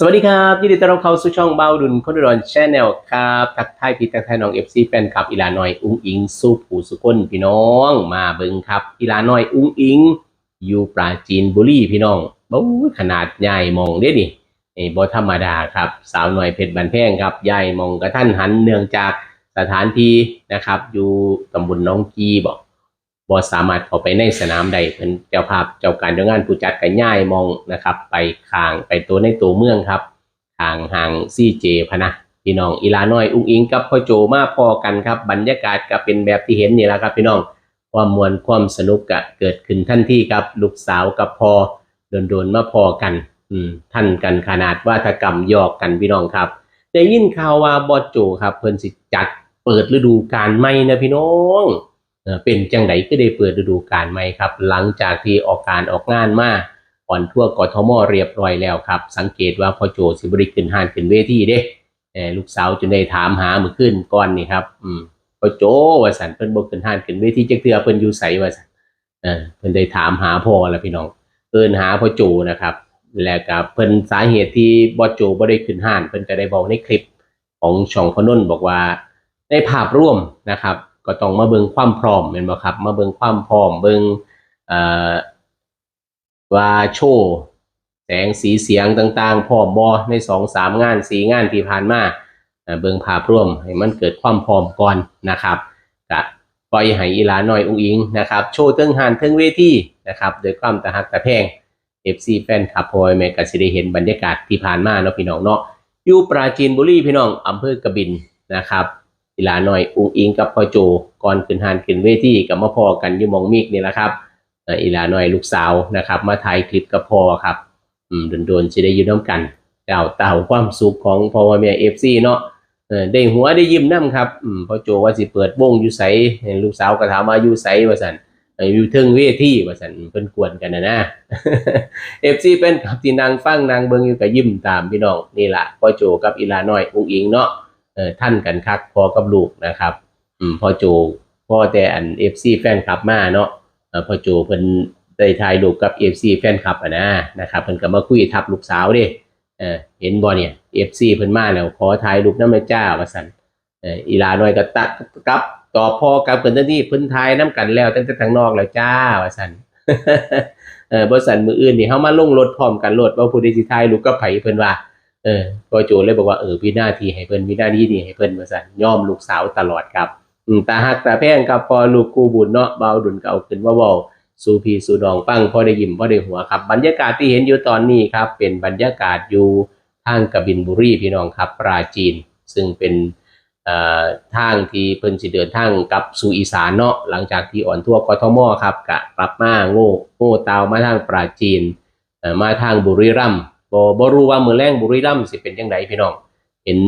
สวัสดีครับยินดีต้อนรับเข้าสู่ช่องเบาดุนคนดุรอนแชนแนลครับทักทายพี่ทักทายน้องเอฟซีแฟนคลับอีลาน้อยอุ้งอิงสู้ผู้สุคนพี่น้องมาเบิงครับอีลาน้อยอุ้งอิง อยู่ปราจีนบุรีพี่น้องบู๊ขนาดใหญ่มองเด้นี่ไอ้บ่ธรรมดาครับ สาวหน้อยเพชรบันแพงครับใหญ่มองกระท่านหันเนื่องจากสถานที่นะครับ อยู่ตำบลหน้องกีบอก บ่สามารถเข้าไปในสนามใดเป็นเจ้าภาพเจ้าการเจ้างานผู้จัดกันย่ายมองนะครับ ไปข้างไปตัวในตัวเมืองครับทางห่างซีเจพนะพี่น้องอีลาน้อยอุ้งอิงกับพ่อโจมาพอกันครับ บรรยากาศก็เป็นแบบที่เห็นนี่แหละครับ พี่น้องความมวลความสนุกก็เกิดขึ้นทันทีครับ ลูกสาวกับพอโดนๆมาพอกัน อืมท่านกันขนาดวาทกรรมยอกกันพี่น้องครับได้ยินข่าวว่าบอโจครับ เพิ่นสิจัดเปิดฤดูกาลใหม่นะพี่น้อง เป็นจังไดก็ได้เปิดฤดูกาลใหม่ครับ หลังจากที่ออกการออกงานมาอ่อนทั่วกทมเรียบร้อยแล้วครับ สังเกตว่าพ่อโจสิบริขึ้นห้านขึ้นเวทีเด้ลูกสาวจนได้ถามหาเมื่อขึ้นก่อนนี่ครับอืมพ่อโจว่าสันเพิ่นบ่ขึ้นห้านขึ้นเวทีจักเทื่อเพิ่นอยู่ไสว่าสันเออเพิ่นได้ถามหาพ่อแล้วพี่น้องเอินหาพ่อโจนะครับ แล้วก็เพิ่นสาเหตุที่บ่โจบ่ได้ขึ้นห้านเพิ่นก็ได้บอกในคลิปของช่องพนนบอกว่าในภาพร่วมนะครับ ก็ต้องมาเบิ่งความพร้อมแม่นบ่ครับ มาเบิ่งความพร้อมเบิ่งเอ่อว่าโชว์แสงสีเสียงต่างๆพร้อมบอในสองสามงานสี่งานที่ผ่านมาเอ่อเบิ่งภาพร่วมให้มันเกิดความพร้อมก่อนนะครับกะปล่อยให้อีหลาน้อยอุ้งอิงนะครับ โชว์เทิงหานเทิงเวทีนะครับโดยความตะหักตะแพง FC แฟนคลับพอยแมก็สิได้เห็นบรรยากาศที่ผ่านมาเนาะพี่น้องเนาะอยู่ปราจีนบุรีพี่น้องอำเภอกระบินนะครับ อีลาน้อยอุ้งอิงกับพ่อโจก่อนขึ้นหานขึ้นเวทีกับมาพอกันอยู่มองมิกนี่แหละครับอ่ออีลาน้อยลูกสาวนะครับ มาถ่ายคลิปกับพ่อครับอืมโดนๆสิได้อยู่น้ำกันเจ้าเต่าความสุขของพ่อแม่เอฟซีเนาะเออได้หัวได้ยิ้มน้ำครับอืมพ่อโจว่าสิเปิดวงอยู่ไสลูกสาวก็ถามว่าอยู่ไสว่าซั่นอยู่เทิงเวทีว่าซั่นเพิ่นกวนกันนะนะเอฟซีเป็นครับที่นางฟังนางเบิงอยู่ก็ยิ้มตามพี่น้องนี่แหละพ่อโจกับอีลาน้อยอุ้งอิงเนาะ เออท่านกันคักพอกับลูกนะครับ อืมพอโจพ่อแต่อัน FC แฟนคลับมาเนาะเออพอโจเพิ่นได้ถ่ายรูปกับ FC แฟนคลับอะนะนะครับเพิ่นก็มาคุยทับลูกสาวด้เออเห็นบ่เนี่ย FC เพิ่นมาแล้วขอถ่ายรูปนำแม่เจ้าว่าซั่นเอออีลาน้อยก็ตัดกลับต่อพ่อกับเพิ่นทันทีเพิ่นถ่ายนํกันแล้วตั้งแต่ทางนอกแล้วจ้าว่าซั่นเออบ่ซั่นมืออื่นนี่เฮามาลงรถพร้อมกันรถว่าผู้ใดสิถ่ายรูปกับไผเพิ่นว่า เออพ่อโจเลยบอกว่าเออวินาทีให้เพิ่นวินาทีนี้ให้เพิ่นว่าซั่นย่อมลูกสาวตลอดครับอืมตาหักตาแพงกับพอลูกกูบุญเนาะเบาดุนเก่าขึ้นว่าเบาสูพีสูดองฟังพอได้ยิ้มพอได้หัวครับ บรรยากาศที่เห็นอยู่ตอนนี้ครับ เป็นบรรยากาศอยู่ทางกบินบุรีพี่น้องครับ ปราจีน ซึ่งเป็นเอ่อทางที่เพิ่นสิเดินทางกับสู่อีสานเนาะหลังจากที่อ่อนทั่วกทมครับกะกลับมาโง่โง่ตามาทางปราจีนเอ่อมาทางบุรีรัมย์ บ่บ่รู้ว่ามือแรงบุรีรัมย์สิเป็นจังไดพี่น้อง เห็น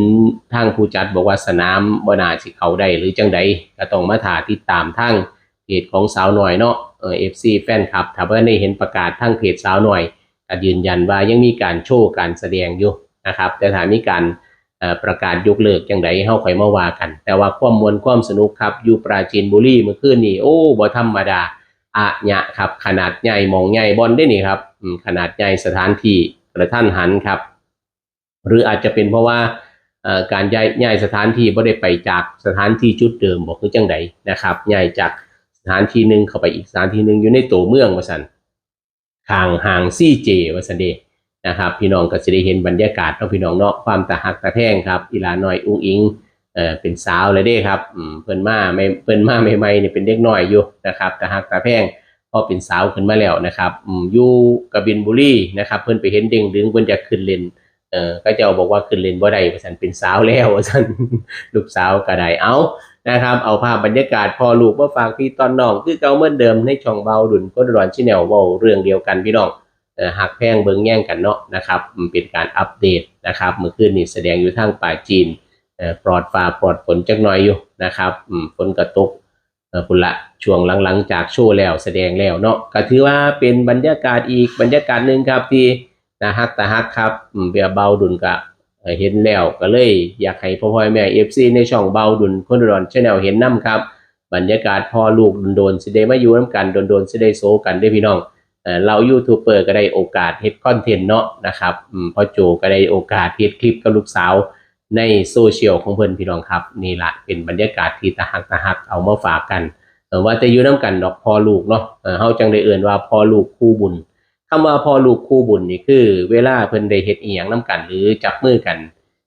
ทางผู้จัดบอกว่าสนามบ่น่าสิเขาได้หรือจังใดก็ต้องมาถ่าติดตามทางเพจของสาวหน่อยเนาะเออ FC แฟนคลับถ้าว่าได้เห็นประกาศทางเพจสาวหน่อยก็ยืนยันว่ายังมีการโชว์การแสดงอยู่นะครับ แต่ถ้ามีการประกาศยกเลิกจังใดเฮาค่อยมาว่ากัน แต่ว่าความมวลความสนุกครับอยู่ปราจีนบุรีเมื่อคืนนี้โอ้บ่ธรรมดาอะยะครับขนาดใหญ่หมองใหญ่บอลได้นี่ครับขนาดใหญ่สถานที่ กระทันหันครับ หรืออาจจะเป็นเพราะว่าการย้ายย้ายสถานที่บ่ได้ไปจากสถานที่จุดเดิมบอกคือจังใดนะครับย้ายจากสถานที่หนึ่งเข้าไปอีกสถานที่หนึ่งอยู่ในตัวเมืองว่าซั่นทางห่างซี่เจว่าซั่นเดนะครับ พี่น้องก็สิได้เห็นบรรยากาศเนาะพี่น้องเนาะความตะหักตะแพงครับอีลาน้อยอุ้งอิงเออเป็นสาวเลยเด้ครับเพิ่นมาไม่เพิ่นมาใหม่ๆเนี่ยเป็นเด็กน้อยอยู่นะครับตะหักตะแพง พอเป็นสาวขึ้นมาแล้วนะครับอยู่กบินบุรีนะครับ เพิ่นไปเห็นเด้งดึงเพิ่นจะขึ้นเลนเออก็จะบอกว่าขึ้นเลนบ่ได้ว่าซั่นเป็นสาวแล้วว่าซั่นลูกสาวก็ได้เอานะครับ เอาภาพบรรยากาศพอลูกมาฝากพี่ตอนน้อง คือเก่าเหมือนเดิมในช่องเบาดุนก็ดอนชิแนลเว้าเรื่องเดียวกันพี่น้องหักแพงเบิงแย่งกันเนาะนะครับเป็นการอัปเดตนะครับเมื่อคืนนี้แสดงอยู่ทางป่าจีนปลอดฟ้าปลอดฝนจักหน่อยอยู่นะครับฝนกระตก เออพุ่นละช่วงหลังๆ จากโชว์แล้วแสดงแล้วเนาะก็ถือว่าเป็นบรรยากาศอีกบรรยากาศหนึ่งครับที่นะฮักตาฮักครับเบียเบาดุนกะเห็นแล้วก็เลยอยากให้พ่อพ่อแม่เอฟซีในช่องเบาดุนคนดอนชาแนลเห็นน้ำครับ บรรยากาศพ่อลูกโดนๆสิได้มาอยู่น้ำกันโดนๆสิได้โซกันได้พี่น้องเรายูทูบเบอร์ก็ได้โอกาสเฮ็ดคอนเทนต์เนาะนะครับพ่อโจก็ได้โอกาสเฮ็ดคลิปกับลูกสาว ในโซเชียลของเพิ่อนพี่น้องครับนี่ละเป็นบรรยากาศที่ตะหักตะหักเอามาฝากกันว่าจะอยู่น้กันดอกพ่อลูกเนาะเฮาจังได้เอื่นว่าพ่อลูกคู่บุญคำว่าพ่อลูกคู่บุญนี่คือ เวลาเพิ่นได้เฮ็ดอีหยังนํกัน หรือจับมือกัน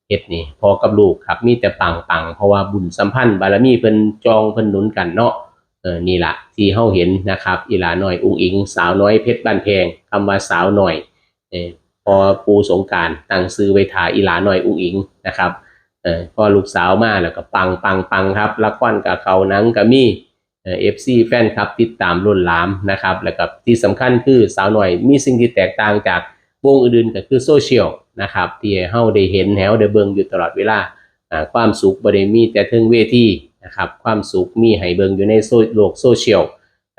เฮ็ดนี่พอกับลูกครับมีแต่ปังปังเพราะว่าบุญสัมพันธ์บารมีเพิ่นจองเพิ่นหนุนกันเนาะเออนี่ละที่เฮาเห็นนะครับอีหลาน้อยอุ้งอิง สาวน้อยเพชรบ้านแพงคำว่าสาวน้อยเออ พอปูสงการตั้งซื้อไว้ถ่ายอีหลาน้อยอุ้งอิงนะครับเออพอลูกสาวมาแล้วก็ปังปังปังครับละครกับเขานังก็มีเอฟซีแฟนครับติดตามล้นหลามนะครับแล้วก็ที่สำคัญคือสาวหน้อยมีสิ่งที่แตกต่างจากวงอื่นๆก็คือโซเชียลนะครับที่เฮาได้เห็นแถวได้เบิงอยู่ตลอดเวลาความสุขบริมีแต่ทิงเวทีนะครับความสุขมีให้เบิงอยู่ในโซโลกโซเชียล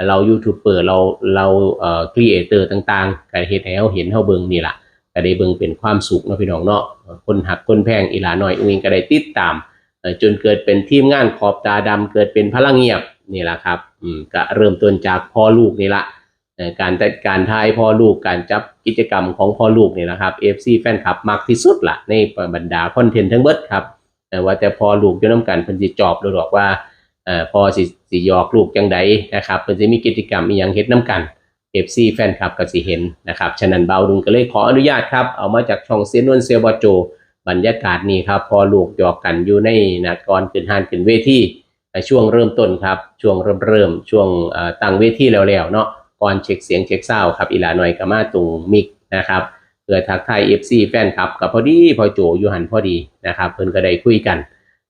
เรายูทูบเบอร์เราเราเอ่อครีเอเตอร์ต่างๆก็เฮ็ดให้เราเห็นเฮาเบิงนี่แหละ ก็ได้เบิงเป็นความสุขเนาะพี่น้องเนาะคนหักคนแพงอีหลาน้อยอุ้งอิงก็ได้ติดตามจนเกิดเป็นทีมงานขอบตาดำเกิดเป็นพลังเงียบนี่แหละครับอืมก็เริ่มต้นจากพ่อลูกนี่ละการจัดการทายพ่อลูกการจับกิจกรรมของพ่อลูกนี่นะครับ FC แฟนคลับมักที่สุดละในบรรดาคอนเทนต์ทั้งเบิดครับแต่ว่าแต่พอลูกอยู่น้ำกันเพิ่นสิจอบโดยบอกว่าเอ่อพอสิสิหยอกลูกจังใดนะครับเพิ่นสิมีกิจกรรมอีหยังเฮ็ดน้ำกัน FC แฟนคลับก็สิเห็นนะครับ ฉะนั้นเบาดุงก็เลยขออนุญาตครับ เอามาจากช่องเซียนวนเซียบอโจ บรรยากาศนี้ครับ พอลูกหยอกกันอยู่ในนะก่อนขึ้นหานขึ้นเวทีในช่วงเริ่มต้นครับ ช่วงเริ่มเริ่มช่วงตั้งเวทีแล้วๆเนาะก่อนเช็คเสียงเช็คเศร้าครับอีลาหน่อยก็มาตุงมิกนะครับเพื่อทักทาย FC แฟนคลับกับพอดีพอโจอยู่หันพอดีนะครับเพิ่นก็ได้คุยกัน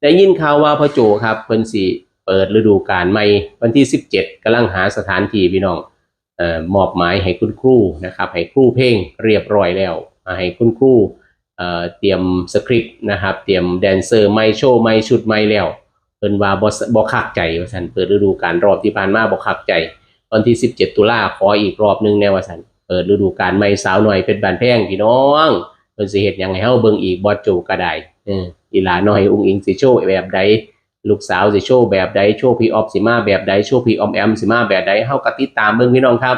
ได้ยินข่าวว่าพอโจครับเพิ่นสิเปิดฤดูกาลใหม่วันที่ 17กำลังหาสถานที่พี่น้อง มอบหมายให้คุณครูนะครับให้ครูเพลงเรียบร้อยแล้วให้คุณครูเเตรียมสคริปต์นะครับเตรียมแดนเซอร์ไม่โชว์ไม่ชุดไม่แล้วเพิ่นว่าบ่บ่คักใจว่าซั่นเปิดฤดูกาลรอบที่ผ่านมาบ่คักใจวันที่ 17 ตุลาขออีกรอบหนึงแน่ว่าซั่นเปิดฤดูกาลใหม่สาวหน่อยเป็นบานแพงพี่น้องเพิ่นสิเฮ็ดหยังให้เฮาเบิ่งอีกบ่โจก็ได้เอออีหลาน้อยอุ้งอิงสิโชว์แบบใด ลูกสาวสิโชว์แบบใดโชว์พี่ออฟสิมาแบบใดโชว์พี่ออมแอมสิมาแบบใดเฮาก็ติดตามเบิ่งพี่น้องครับ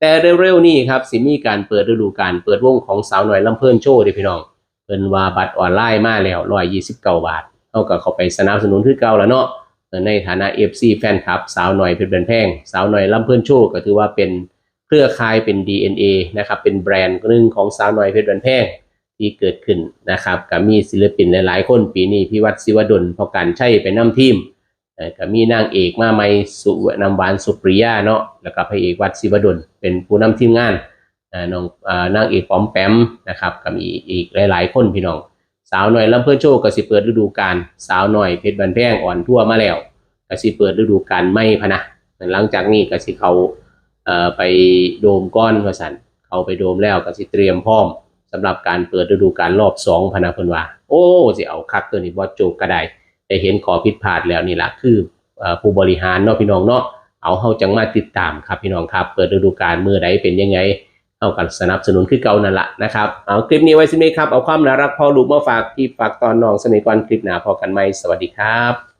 แต่เร็วๆนี้ครับสิมีการเปิดฤดูกาลเปิดวงของสาวหน้อยลำเพิ่นโชว์เด้อพี่น้องเพิ่นว่าบัตรออนไลน์มาแล้ว129บาทเฮาก็เข้าไปสนับสนุนคือเก่าแล้วเนาะในฐานะ FC แฟนคลับ สาวหน้อยเพชรบันแพงสาวหน้อยลำเพิ่นโชว์ก็ถือว่าเป็นเครือข่ายเป็น DNA นะครับเป็นแบรนด์หนึ่งของสาวหน้อยเพชรบันแพง ที่เกิดขึ้นนะครับก็มีศิลปินหลายๆคนปีนี้พี่วัดศิวดลพอการใช่ไปนำทีมเอ่อก็มีนางเอกมาไม่สุนำหวานสุปริยาเนาะแล้วก็พระเอกวัดศิวดลเป็นผู้นำทีมงานน้องนางเอกปอมแปมนะครับก็มีอีกหลาย ๆ คนพี่น้อง สาวหน่อยลำเพื่อโชว์ก็สิเปิดฤดูกาลสาวหน่อยเพชรบันแพงอ่อนทั่วมาแล้วก็สิเปิดฤดูกาลไม่พนะหลังจากนี้ก็สิเขาไปโดมก้อนว่าสันเขาไปโดมแล้วก็สิเตรียมพร้อม สำหรับการเปิดฤดูกาลรอบสองพนะเพิ่นว่า โอ้สิเอาคักตัวนี้บ่โจกก็ได้ได้เห็นขอผิดพลาดแล้วนี่ละคือผู้บริหารเนาะพี่น้องเนาะเอาเฮาจังมาติดตามครับพี่น้องครับ เปิดฤดูกาลมื้อใดเป็นยังไงเฮากันสนับสนุนคือเก่านั่นแหละนะครับเอาคลิปนี้ไว้สิมีครับเอาความน่ารักพอลูกมาฝากที่ฝากตอนน้องสมัยก่อนคลิปหน้าพอกันไหมสวัสดีครับ